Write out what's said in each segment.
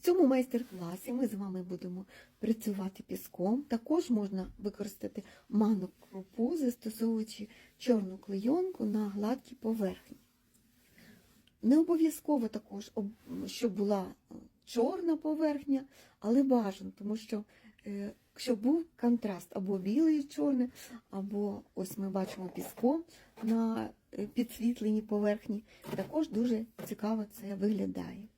В цьому майстер-класі ми з вами будемо працювати піском. Також можна використати ману крупу, застосовуючи чорну клейонку на гладкій поверхні. Не обов'язково також, щоб була е, чорна поверхня, але бажано, тому що е, щоб був контраст або біле і чорне, або ось ми бачимо піском на е, підсвітленій поверхні. Також дуже цікаво це виглядає.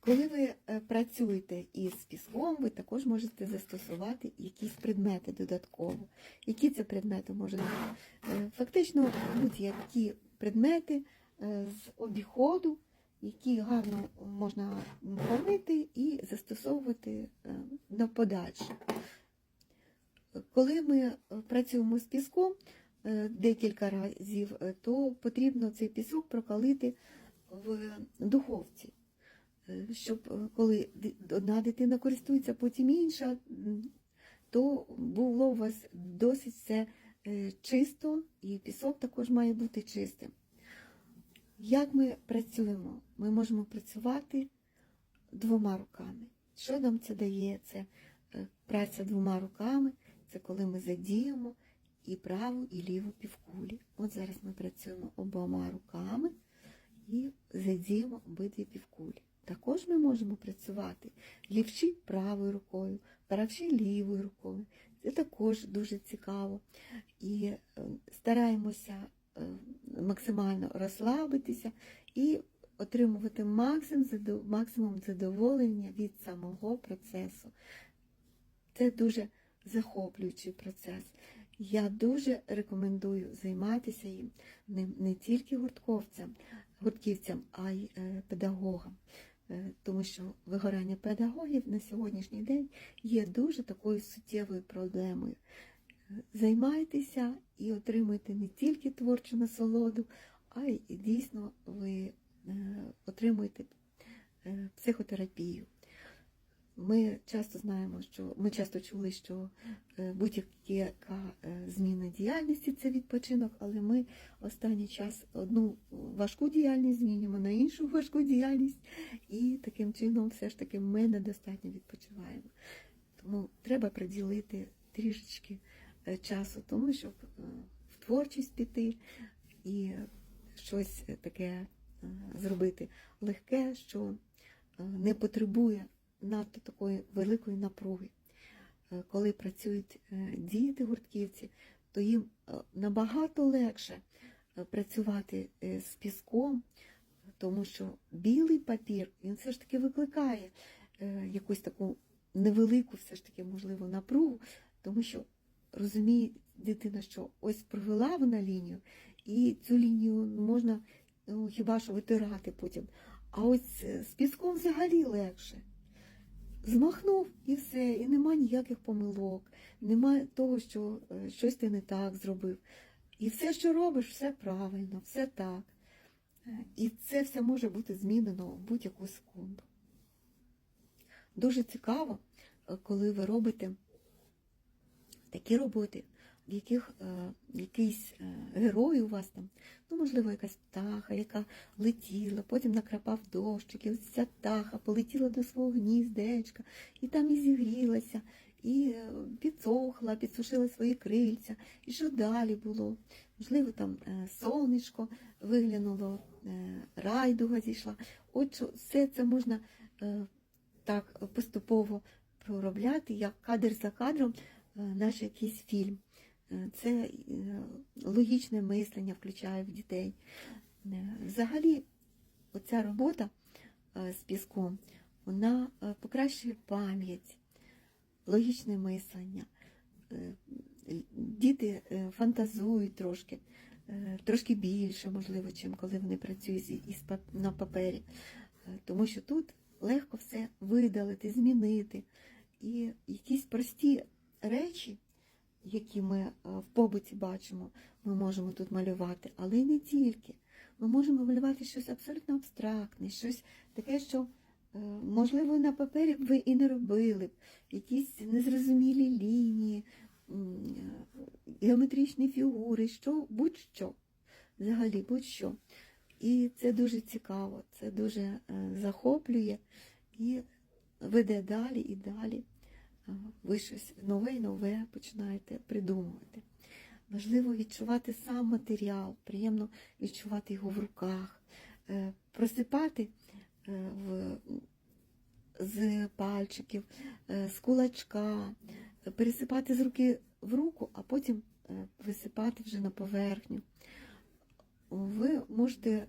Коли ви е, працюєте із піском, ви також можете застосувати якісь предмети додатково. Які це предмети можуть бути? Е, Фактично будь-які предмети е, з обіходу, які гарно можна помити і застосовувати на подальше. Коли ми працюємо з піском декілька разів, то потрібно цей пісок прокалити в духовці щоб е, коли одна дитина користується, потім інша, то було у вас досить все е, чисто, і пісок також має бути чистим. Як ми працюємо? Ми можемо працювати двома руками. Що нам це дає? Це е, праця двома руками, це коли ми задіємо і праву, і ліву півкулі. От зараз ми працюємо обома руками і задіємо обидві півкулі. Також ми можемо працювати лівші правою рукою, правші лівою рукою. Це також дуже цікаво. І е, стараємося е, максимально розслабитися і отримувати максимум, задоволення від самого процесу. Це дуже захоплюючий процес. Я дуже рекомендую займатися їм не, тільки гуртковцям, гуртківцям, а й е, педагогам. Е, Тому що вигорання педагогів на сьогоднішній день є дуже такою суттєвою проблемою. Е, Займайтеся і отримуйте не тільки творчу насолоду, а й дійсно ви е, отримуєте психотерапію. Ми часто знаємо, що ми часто чули, що е, будь-яка е, зміна діяльності це відпочинок, але ми останній час одну важку діяльність змінюємо на іншу важку діяльність, і таким чином все ж таки ми недостатньо відпочиваємо. Тому треба приділити трішечки е, часу тому, щоб в творчість піти і щось таке зробити легке, що не потребує надто такої великої напруги. Е, Коли працюють е, діти гуртківці, то їм е, набагато легше працювати з піском, тому що білий папір він все ж таки викликає якусь таку невелику, все ж таки, можливо, напругу, тому що розуміє дитина, що ось провела вона лінію, і цю лінію можна ну, хіба що витирати потім. А ось з піском взагалі легше. Змахнув і все, і нема ніяких помилок, нема того, що е, щось ти не так зробив. І все, що робиш, все правильно, все так. Е, І це все може бути змінено в будь-яку секунду. Дуже цікаво, е, коли ви робите такі роботи, в яких е, якийсь е, герой у вас там, ну, можливо, якась птаха, яка летіла, потім накрапав дощик, і ось ця птаха полетіла до свого гніздечка, і там і зігрілася, і е, підсохла, підсушила свої крильця. І що далі було? Можливо, там е, сонечко виглянуло, райдуга зійшла. От все це можна так поступово проробляти, як кадр за кадром, наш якийсь фільм. Це е, логічне мислення включає в дітей. Е, Взагалі, оця робота е, з піском, вона покращує пам'ять, логічне мислення. Діти фантазують трошки, трошки більше, можливо, чим коли вони працюють із- на папері. Тому що тут легко все видалити, змінити. І якісь прості речі, які ми е, в побуті бачимо, ми можемо тут малювати, але й не тільки. Ми можемо малювати щось абсолютно абстрактне, щось таке, що, е, можливо, на папері б ви і не робили б, якісь незрозумілі лінії, е, геометричні фігури, що, будь-що. Взагалі, будь-що. І це дуже цікаво, це дуже захоплює і веде далі і далі. Ви щось нове і нове починаєте придумувати. Важливо відчувати сам матеріал, приємно відчувати його в руках, е, просипати е, в, з пальчиків, е, з кулачка, пересипати з руки в руку, а потім висипати вже на поверхню. Ви можете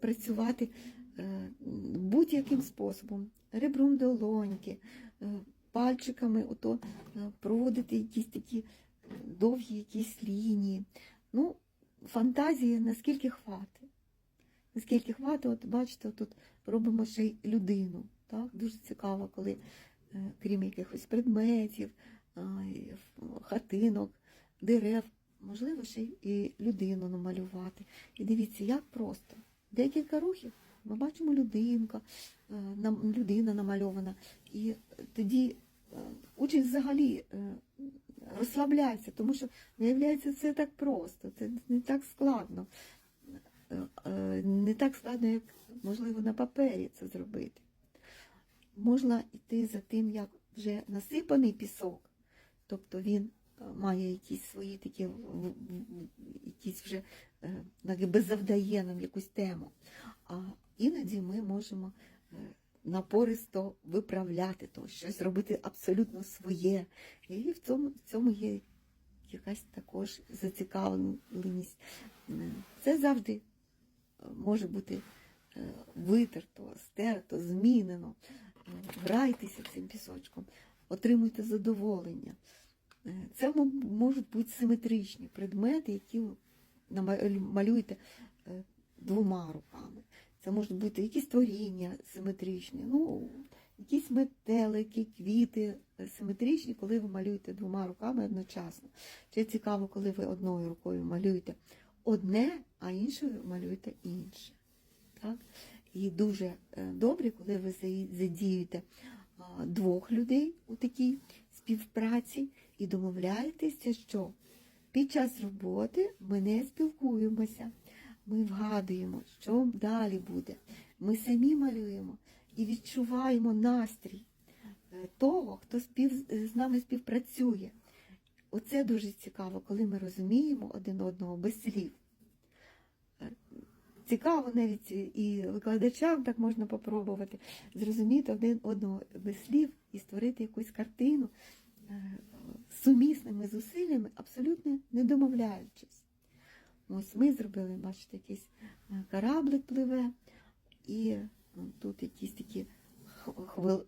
працювати будь-яким способом, ребром долоньки, пальчиками ото, е, проводити якісь такі довгі якісь лінії. Ну, фантазії наскільки хватить. Наскільки хватить, от бачите, тут робимо ще й людину. Так? Дуже цікаво, коли, е, крім якихось предметів, хатинок, дерев, можливо, ще й людину намалювати. І дивіться, як просто. Декілька рухів. Ми бачимо людинка, е, людина намальована. І тоді е, учень взагалі е, розслабляється, тому що виявляється, це так просто, це не так складно. Не так складно, як можливо на папері це зробити. Можна йти за тим, як вже насипаний пісок, тобто він має якісь свої такі, якісь вже е, якби завдає нам якусь тему. А іноді ми можемо е, напористо виправляти то, щось робити абсолютно своє. І в цьому, в цьому є якась також зацікавленість. Е, Це завжди може бути витерто, стерто, змінено. Грайтеся цим пісочком, отримуйте задоволення. Е, Це можуть бути симетричні предмети, які ви малюєте е, двома руками. Це можуть бути якісь творіння симетричні, ну, якісь метелики, квіти е, симетричні, коли ви малюєте двома руками одночасно. Ще цікаво, коли ви одною рукою малюєте одне, а іншою малюєте інше. Так? І дуже е, добре, коли ви за- задіюєте двох людей у такій співпраці і домовляєтеся, що під час роботи ми не спілкуємося, ми вгадуємо, що далі буде. Ми самі малюємо і відчуваємо настрій е, того, хто спів, з нами співпрацює. Оце дуже цікаво, коли ми розуміємо один одного без слів. Е, Цікаво навіть і викладачам так можна попробувати зрозуміти один одного без слів і створити якусь картину е, сумісними зусиллями, абсолютно не домовляючись. Ось ми зробили, бачите, якийсь е, кораблик пливе, і е, тут якісь такі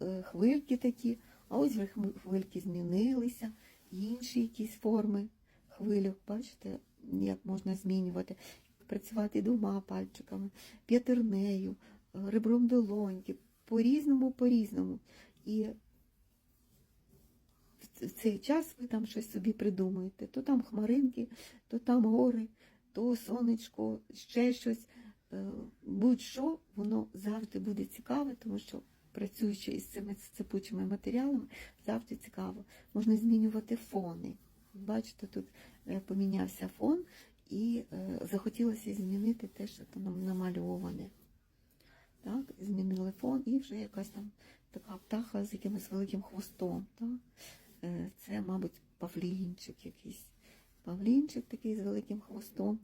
е, хвильки такі, а ось хвильки змінилися, інші якісь форми хвильок, бачите, як можна змінювати, працювати двома пальчиками, п'ятернею, ребром долоньки, по-різному, по-різному. І в цей час ви там щось собі придумуєте. То там хмаринки, то там гори, то сонечко, ще щось. Е, Будь-що, воно завжди буде цікаве, тому що працюючи із цими цепучими матеріалами, завжди цікаво. Можна змінювати фони. Бачите, тут е, помінявся фон, і е, захотілося змінити те, що там намальоване. Так, змінили фон, і вже якась там така птаха з якимось великим хвостом. Так? Е, Це, мабуть, павлінчик якийсь. Павлінчик такий з великим хвостом.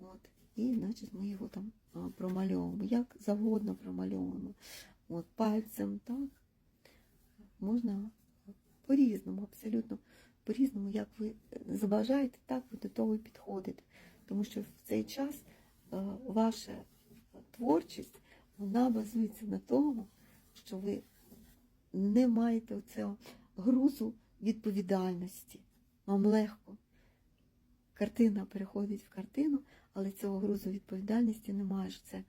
От. І, значить, ми його там промальовуємо. Як завгодно промальовуємо. От, пальцем, так. Можна по-різному, абсолютно по-різному, як ви забажаєте, так ви до того і підходите. Тому що в цей час е, ваша творчість вона базується на тому, що ви не маєте цього грузу відповідальності. Вам легко. Картина переходить в картину, але цього грузу відповідальності немає. що Це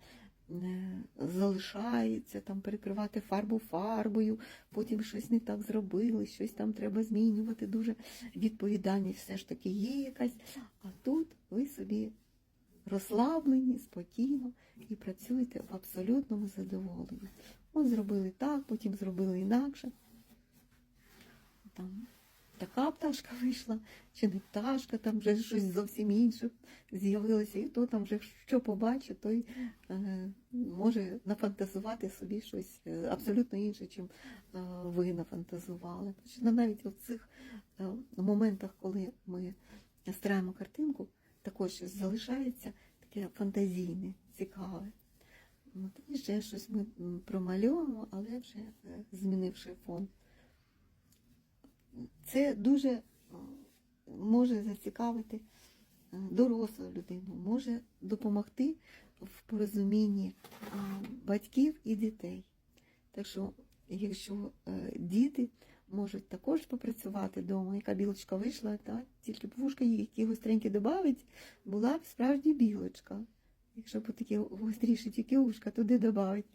е, залишається, там перекривати фарбу фарбою, потім щось не так зробили, щось там треба змінювати. Дуже відповідальність все ж таки є якась. А тут ви собі розслаблені, спокійно і працюєте в абсолютному задоволенні. От зробили так, потім зробили інакше. Там така пташка вийшла, чи не пташка, там вже щось зовсім інше з'явилося, і то там вже що побачить, той е, може нафантазувати собі щось е, абсолютно інше, чим е, ви нафантазували. Точно навіть у цих е, моментах, коли ми стираємо картинку, також залишається таке фантазійне, цікаве. І ще щось ми промальовуємо, але вже е, змінивши фон. Це дуже е, може зацікавити е, дорослу людину, може допомогти в порозумінні е, батьків і дітей. Так що, якщо діти можуть також попрацювати вдома, яка білочка вийшла, та, тільки вушка їй які гостренькі додавить, була б справді білочка. Якщо б такі гостріші тільки ушка туди додавить.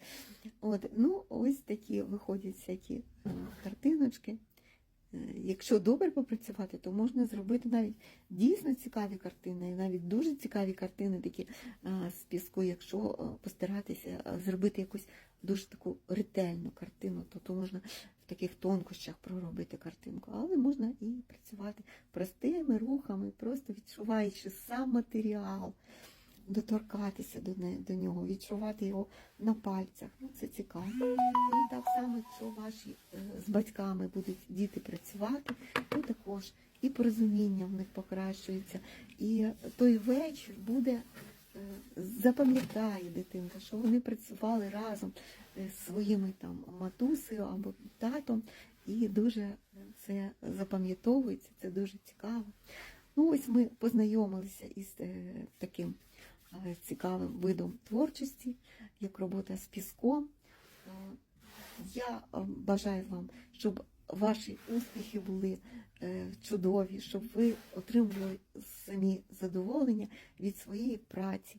От, ну, ось такі виходять всякі картиночки. Е, Якщо добре попрацювати, то можна зробити навіть дійсно цікаві картини, і навіть дуже цікаві картини такі з піску, якщо а, постаратися а, зробити якусь дуже таку ретельну картину, то, то можна в таких тонкощах проробити картинку, але можна і працювати простими рухами, просто відчуваючи сам матеріал, доторкатися до, не, до нього, відчувати його на пальцях. Ну, це цікаво. І так само, якщо ваші е, з батьками будуть діти працювати, то також і порозуміння в них покращується, і той вечір буде. е, Запам'ятає дитинка, що вони працювали разом е, з своїми там матусею або татом, і дуже це запам'ятовується, це дуже цікаво. Ну, ось ми познайомилися із таким цікавим видом творчості, як робота з піском. Е, Я е, бажаю вам, щоб ваші успіхи були е, чудові, щоб ви отримували самі задоволення від своєї праці.